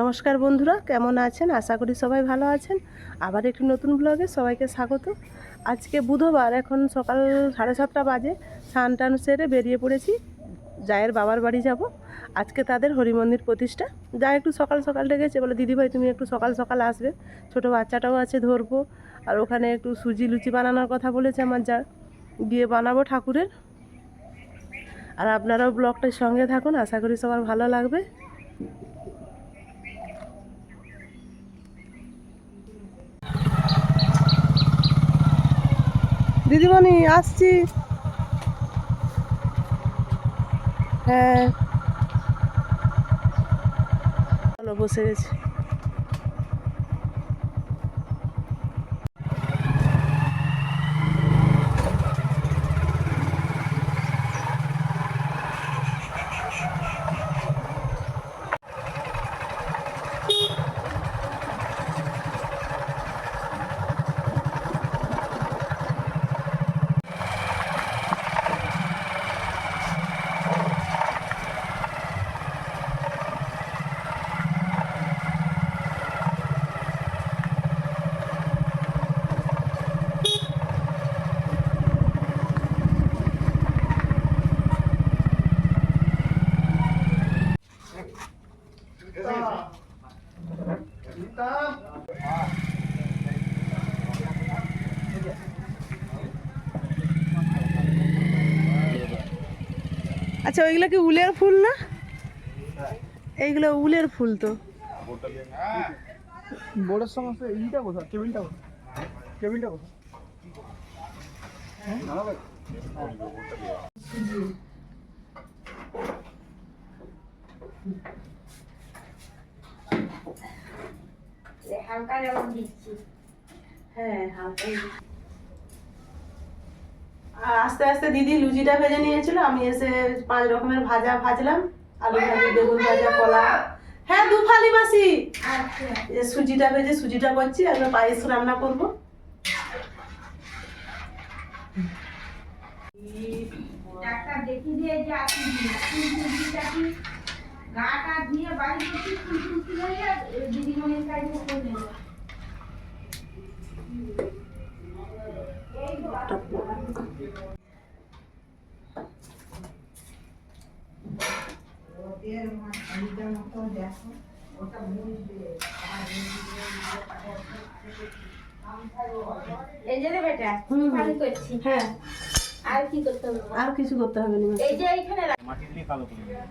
নমস্কার বন্ধুরা, কেমন আছেন? আশা করি সবাই ভালো আছেন। আবার একটি নতুন ব্লগে সবাইকে স্বাগত। আজকে বুধবার, এখন সকাল সাড়ে সাতটা বাজে। স্নান টান সেরে বেরিয়ে পড়েছি। জায়ের বাবার বাড়ি যাব। আজকে তাদের হরি মন্দির প্রতিষ্ঠা। যা একটু সকাল সকাল ডেকেছে, বলে, দিদিভাই, তুমি একটু সকাল সকাল আসবে। ছোটো বাচ্চাটাও আছে, ধরবো। আর ওখানে একটু সুজি লুচি বানানোর কথা বলেছে আমার যা। গিয়ে বানাবো ঠাকুরের। আর আপনারাও ব্লগটার সঙ্গে থাকুন। আশা করি সবার ভালো লাগবে। দিদিমণি আসছি। হ্যাঁ। বসে গেছি। আচ্ছা ওইগুলো কি উলের ফুল না? এইগুলো উলের ফুল তো। বোর্ডের সমস্যা এইটা কোথায় কেবিলটা কোথায় কেবিলটা কোথায় হালকা যেমন দিচ্ছি। হ্যাঁ আর আস্তে আস্তে দিদি লুচিটা ভেজে নিয়েছিল আমি এসে পাঁচ রকমের ভাজা ভাজলাম আলু ভাজি বেগুন ভাজা কলা। হ্যাঁ দু ফালি মাসি। আচ্ছা। সুজিটা ভেজে সুজিটা করছি আর পায়েস রান্না করব। ডাক্তার দেখিয়ে দিয়ে যে আপনি গাটা দিয়ে বাড়ি করছি এই যে বেটা। পানি করছি। হ্যাঁ। আর কি করতে হবে? আর কিছু করতে হবে না। এই যে এইখানে মাটি দিয়ে কালো করে দেবে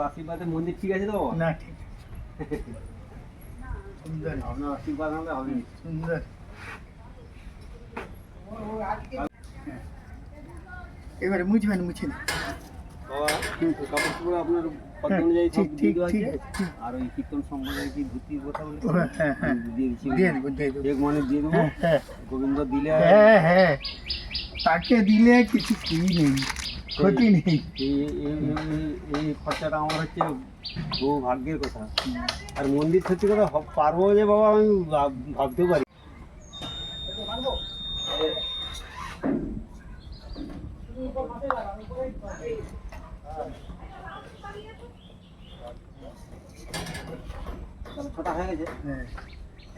বাবার আশীর্বাদে মন্দির ঠিক আছে তো? না ঠিক সুন্দর। আপনার আশীর্বাদ হলে হবে। সুন্দর। এবারে মুছবেন মুছে না আপনার হ্যাঁ, আর ওই কীর্তন সম্প্রদায় কি ধুতির কথা হ্যাঁ, হ্যাঁ। দিয়ে দিচ্ছি। দিয়ে দেবো মানে হ্যাঁ হ্যাঁ। গোবিন্দ দিলে হ্যাঁ হ্যাঁ। তাকে দিলে কিছু কি নেই ক্ষতি নেই। এই খরচাটা আমার হচ্ছে বহু ভাগ্যের কথা। আর মন্দির সত্যি কথা পারব যে বাবা আমি ভাব- ভাবতেও পারি। ছোটা হয়ে গেছে। হ্যাঁ।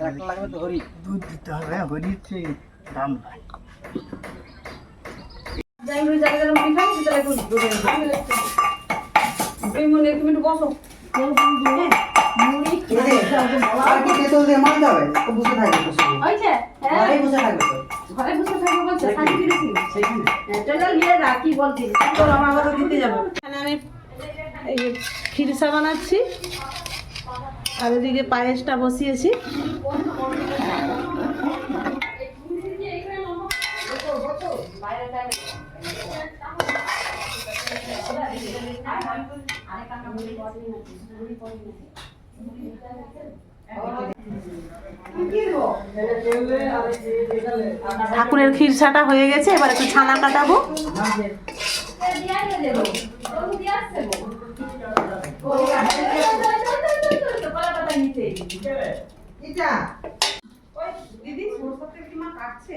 একটা লাগবে তো হরি। দুধ দিতে হবে হরির দাম নাই। আর কি তেঁতুল দিয়ে মারতে হবে? ও বসে থাকবে বসে হয়েছে হ্যাঁ। ঘরেই বসে থাকবে তো। ঘরে বসে থাকব বলছে শান্তি কিনেছি সেইখানে চলে নিয়ে যা কি বলছিস? তোর আমার কথা দিতে যাব। এখানে আমি খিরসা বানাচ্ছি। আর ওদিকে পায়েসটা বসিয়েছি। ঠাকুরের খিরসাটা হয়ে গেছে এবার একটু ছানা কাটাবো। দিদি সরষে কি মা কাটছে?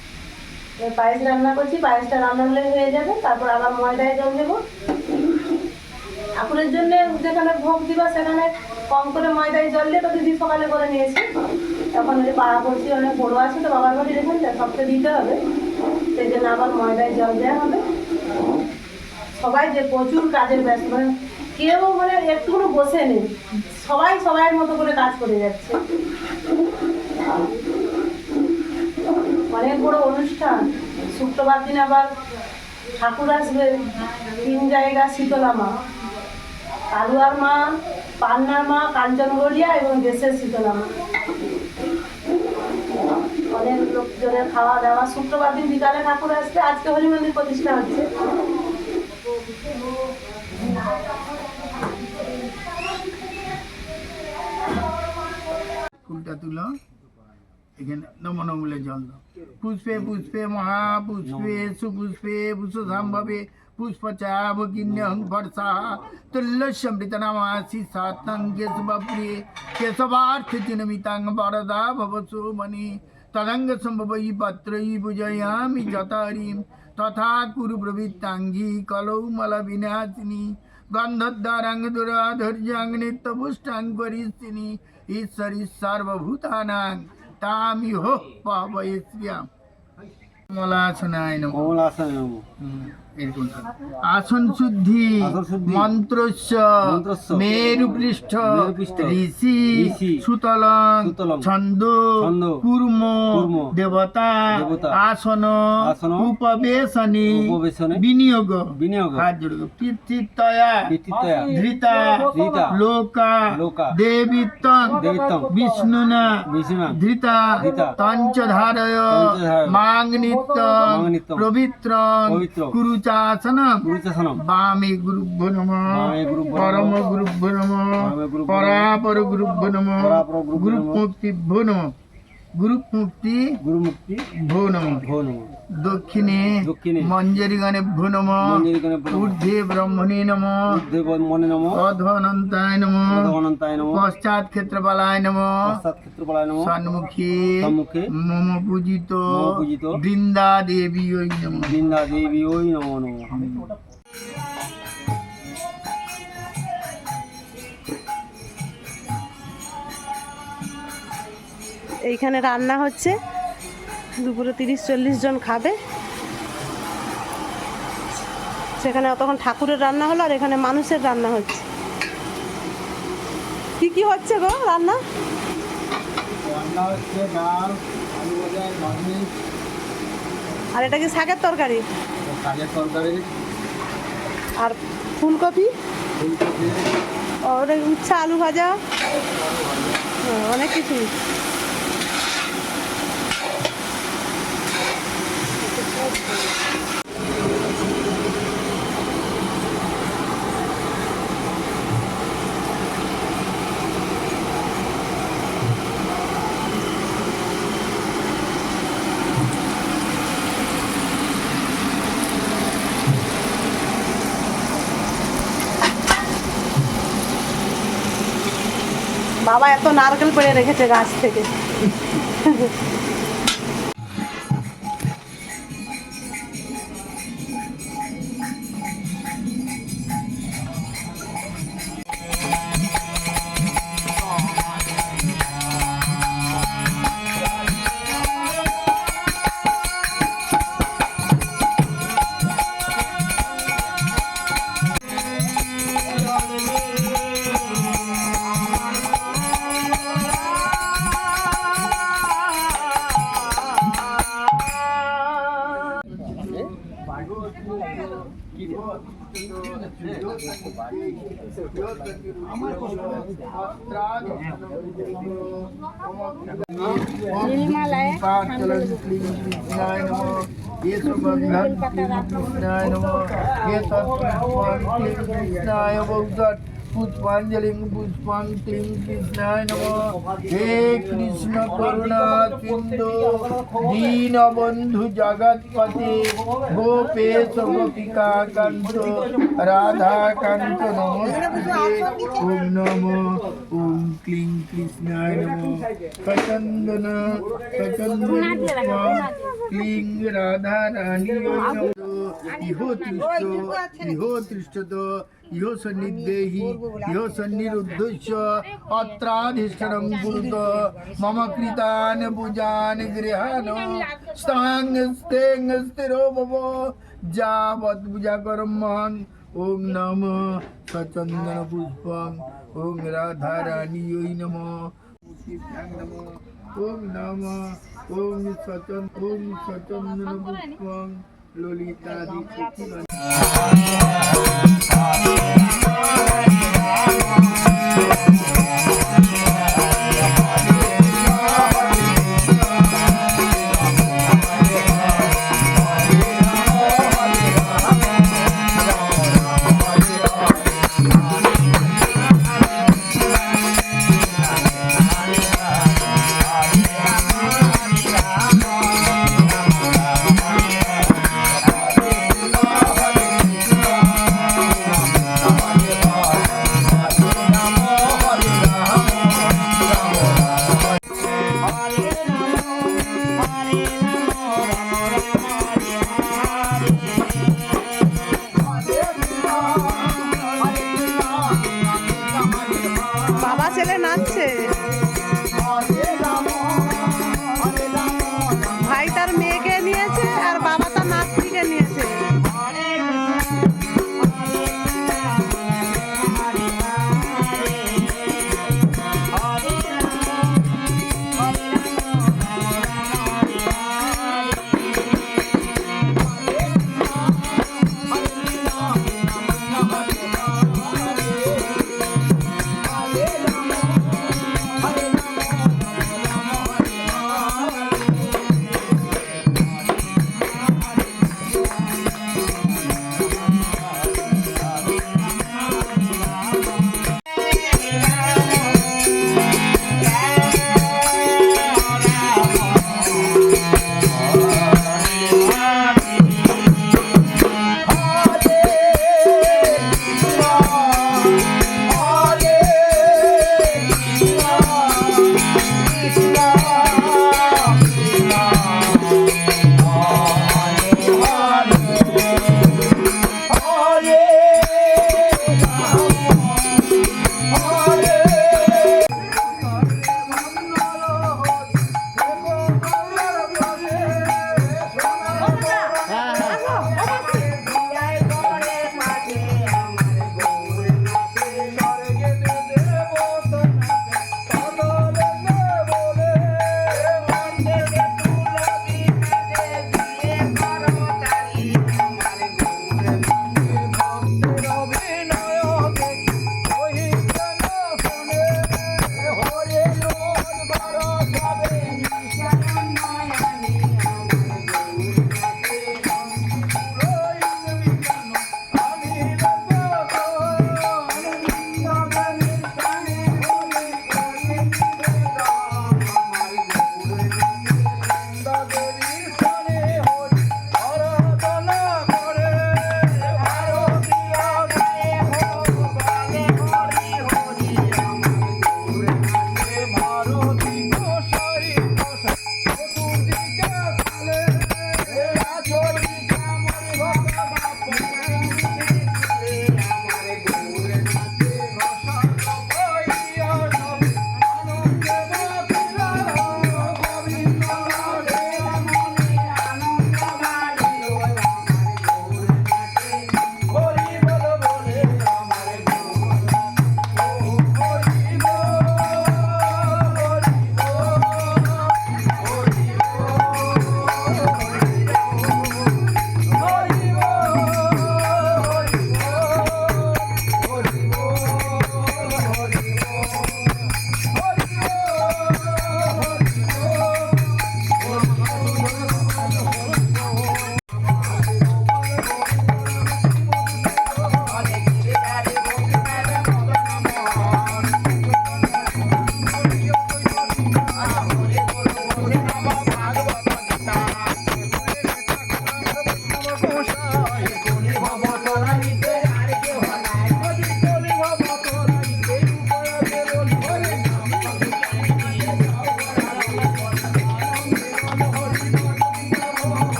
পায়েস রান্না করছি, পায়েসটা রান্না হলে হয়ে যাবে, তারপর আবার ময়দায় জল দেবো। ঠাকুরের জন্য যেখানে ভোগ দিবা, সেখানে কম করে ময়দায় জল দিয়ে তো দিদি সকালে করে নিয়েছি। তখন যদি পাড়া পড়ছি অনেক বড়ো আছে, তো বাবার বাড়ি রেখে সবটা দিতে হবে। সেই জন্য আবার ময়দায় জল দেওয়া হবে। সবাই যে প্রচুর কাজের ব্যস্ত মানে কেউ মানে একটুকুনো বসে নেই। সবাই সবাইয়ের মতো করে কাজ করে যাচ্ছে। অনেক বড় অনুষ্ঠান। শুক্রবার দিন আবার ঠাকুর আসবে, তিন জায়গা শীতলা মা। কালুয়ার মা, পান্নার মা, কাঞ্চনগড়িয়া এবং দেশের শীতলা মা। অনেক লোকজনের খাওয়া দাওয়া শুক্রবার দিন বিকালে ঠাকুর আসবে। আজকে হরি মন্দির প্রতিষ্ঠা হচ্ছে। ফুলটা তুলো। এখানে নমন বলে জল দাও পুষ্পে পুষ্পে মহাপুষ্পে সুপুষ্পে পুষ্পসাম্ভবে পুষ্পচাভ কিন্যং বর্ষা তুল্যসমৃত নামাসি সাতং কেশবপ্রিয়ে কেশবার্থ চিনমিতাং বরদা ভবসো মনি তদঙ্গ সম্ভবই পত্রই পূজয়ামি যতারিম তথা কুরু প্রবৃত্তাঙ্গি কলৌ মল বিনাশিনী গন্ধদ্বারাং দুরাধৈর্যাং নিত্যপুষ্টাং করিষ্যিনি ঈশ্বরী সর্বভূতানাং তামি হো পাবয়স্যাম কমলাসনায় নমঃ কমল আসন হুম, এরকম করে। আসন শুদ্ধি। মন্ত্রস্য। মেরুপৃষ্ঠ মেরুপৃষ্ঠ। ঋষি। সুতলং। ছন্দ। কুর্ম। দেবতা দেবতা। আসন। উপবেশনে। বিনিয়োগ বিনিয়োগ। কীর্তিতয়া ধৃতা। লোকা দেবিত্তং। বিষ্ণুনা। ধৃতা ধৃতা। তঞ্চধারয় তঞ্চধারয়। মাং নিত্যং মাং নিত্যং। পবিত্রং পবিত্র। কুরুচাসনম গুরুচাসনম বামে গুরুভ্য নম বামে গুরুভ্যো নমঃ। পরম গুরুভ্য নম পরমে নমঃ। মুক্তি গুরু মুক্তি ভো নম ভো নম দক্ষিণে দক্ষিণে মঞ্জরি গণে ভো নম মঞ্জরিগণে। ঊর্ধ্বে ব্রহ্মণে নম বুদ্ধে মনে নম অধনন্তায় নম অনন্তায় নম পশ্চাৎ ক্ষেত্রপালায় নম পশ্চাৎ ক্ষেত্রপালায় নম সন্মুখে সম্মুখে মম পূজিত পূজিত বৃন্দা দেবী ওই নম বৃন্দা দেবী ওই নম নম এইখানে রান্না হচ্ছে। দুপুরে তিরিশ চল্লিশ জন খাবে। সেখানে তখন ঠাকুরের রান্না হলো আর এখানে মানুষের রান্না হচ্ছে। কি কি হচ্ছে গো রান্না? রান্না হচ্ছে ডাল আলু ভাজা আর এটা কি শাকের তরকারি? আর ফুলকপি? ফুলকপি। আর উচ্ছে আলু ভাজা। অনেক কিছু বাবা এত নারকেল পেড়ে রেখেছে গাছ থেকে। नीलिमालय ये सुगंधन कृष्णाय नमः ये तत्त्वं कृष्णाय वंदन পুষ্পাঞ্জলি, পুষ্পাং ক্লিং কৃষ্ণায় নম। হে কৃষ্ণ করুণা সিন্ধু দীনবন্ধু জগৎপতি, গোপেশ গোপিকা কান্ত, রাধা কান্ত, নমস্তে, ওম নম। ওম ক্লিং কৃষ্ণায় নম। কচন্দন পুষ্পং ক্লিং রাধা রানী ইহো তৃষ্ট, ইহো তৃষ্টত, ইহ সন্নিধেহি ইহ সন্নিরুদ্ধস্য অত্রাধিষ্ঠনম কুরুত মম কৃতান পূজান গৃহান স্তাং স্তেং স্থিরো ভব যাবৎ পূজা কর্মণ ওম নম সচন্দন পুষ্পং ওম রাধা রানী নম নম ওম নম ওম সচন ওম